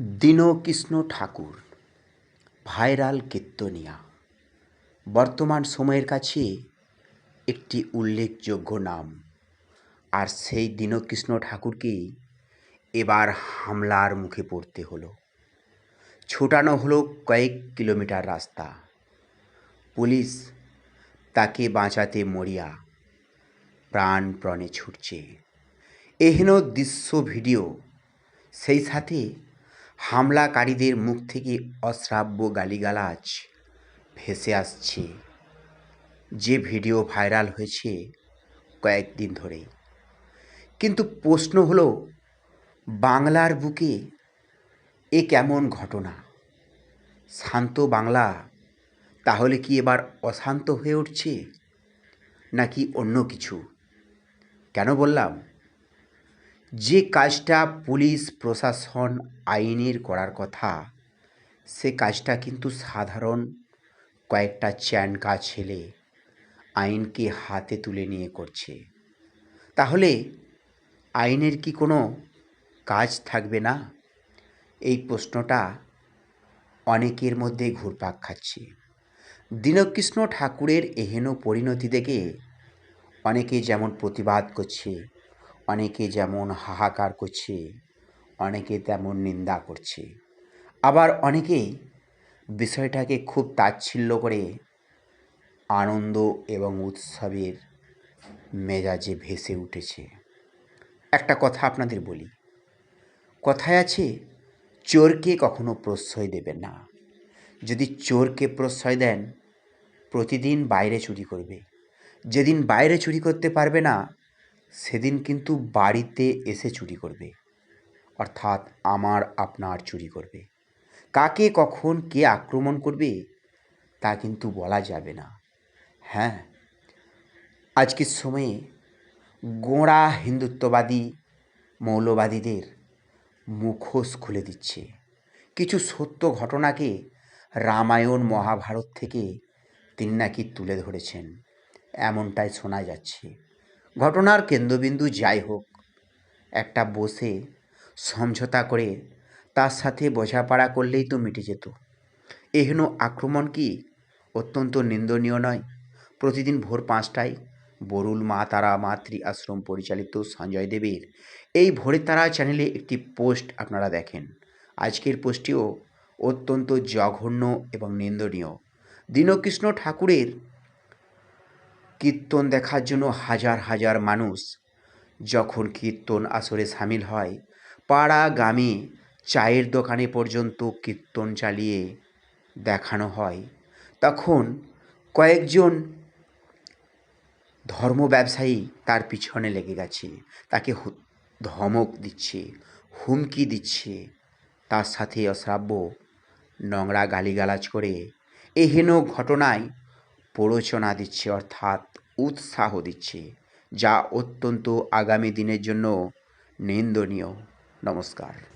দীনকৃষ্ণ ঠাকুর, viral কীর্তনিয়া। বর্তমান সময়ের কাছে একটি উল্লেখযোগ্য নাম। আর সেই দীনকৃষ্ণ ঠাকুরকেই এবার হামলার মুখে পড়তে হলো। ছোটানো হলো কয়েক কিলোমিটার রাস্তা। পুলিশ তাকে বাঁচাতে মরিয়া প্রাণপ্রণে ছুটছে। এহেন দৃশ্য ভিডিও সেই সাথে হামলাকারীদের মুখ থেকে অশ্রাব্য গালিগালাজ ভেসে আসছে। যে ভিডিও ভাইরাল হয়েছে কয়েকদিন ধরেই। কিন্তু প্রশ্ন হলো, বাংলার বুকে এ কেমন ঘটনা? শান্ত বাংলা তাহলে কি এবার অশান্ত হয়ে উঠছে নাকি অন্য কিছু? কেন বললাম? যে কাজটা পুলিশ, প্রশাসন, আইনের করার কথা, সে কাজটা কিন্তু সাধারণ কয়েকটা চ্যানকা ছেলে আইনকে হাতে তুলে নিয়ে করছে। তাহলে আইনের কি কোনো কাজ থাকবে না? এই প্রশ্নটা অনেকের মধ্যে ঘুরপাক খাচ্ছে। দীনকৃষ্ণ ঠাকুরের এহেন পরিণতি দেখে অনেকে যেমন প্রতিবাদ করছে অনেকে যেমন হাহাকার করছে, অনেকে তেমন নিন্দা করছে। আবার অনেকেই বিষয়টাকে খুব তাচ্ছিল্য করে আনন্দ এবং উৎসবের মেজাজে ভেসে উঠেছে। একটা কথা আপনাদের বলি। কথায় আছে, চোরকে কখনো প্রশ্রয় দেবেন না। যদি চোরকে প্রশ্রয় দেন, প্রতিদিন বাইরে চুরি করবে। যেদিন বাইরে চুরি করতে পারবে না সেদিন কিন্তু বাড়িতে এসে চুরি করবে। অর্থাৎ আমার আপনার চুরি করবে। কাকে, কখন, কে আক্রমণ করবে, তা কিন্তু বলা যাবে না। হ্যাঁ আজকের সময়ে গোঁড়া হিন্দুত্ববাদী মৌলবাদীদের মুখোশ খুলে দিচ্ছে। কিছু সত্য ঘটনাকে রামায়ণ মহাভারত থেকে তিনি নাকি তুলে ধরেছেন। এমনটাই শোনা যাচ্ছে। ঘটনার কেন্দ্রবিন্দু যাই হোক, একটা বসে সমঝোতা করে তার সাথে বোঝাপড়া করলেই তো মিটে যেত। এহেন আক্রমণ কি অত্যন্ত নিন্দনীয় নয়? প্রতিদিন ভোর পাঁচটায় বরুল মা তারা মাতৃ আশ্রম পরিচালিত সঞ্জয় দেবের এই ভোরে তারা চ্যানেলে একটি পোস্ট আপনারা দেখেন। আজকের পোস্টটিও অত্যন্ত জঘন্য এবং নিন্দনীয়। দীনকৃষ্ণ ঠাকুরের কীর্তন দেখার জন্য হাজার হাজার মানুষ যখন কীর্তন আসরে সামিল হয় পাড়া গ্রামে চায়ের দোকানে পর্যন্ত কীর্তন চালিয়ে দেখানো হয়, তখন কয়েকজন ধর্ম ব্যবসায়ী তার পিছনে লেগে গেছে। তাকে ধমক দিচ্ছে, হুমকি দিচ্ছে। তার সাথে অশ্রাব্য নোংরা গালিগালাজ করে এহেন ঘটনায় প্ররোচনা দিচ্ছে অর্থাৎ উৎসাহ দিচ্ছে যা অত্যন্ত আগামী দিনের জন্য নিন্দনীয়। নমস্কার।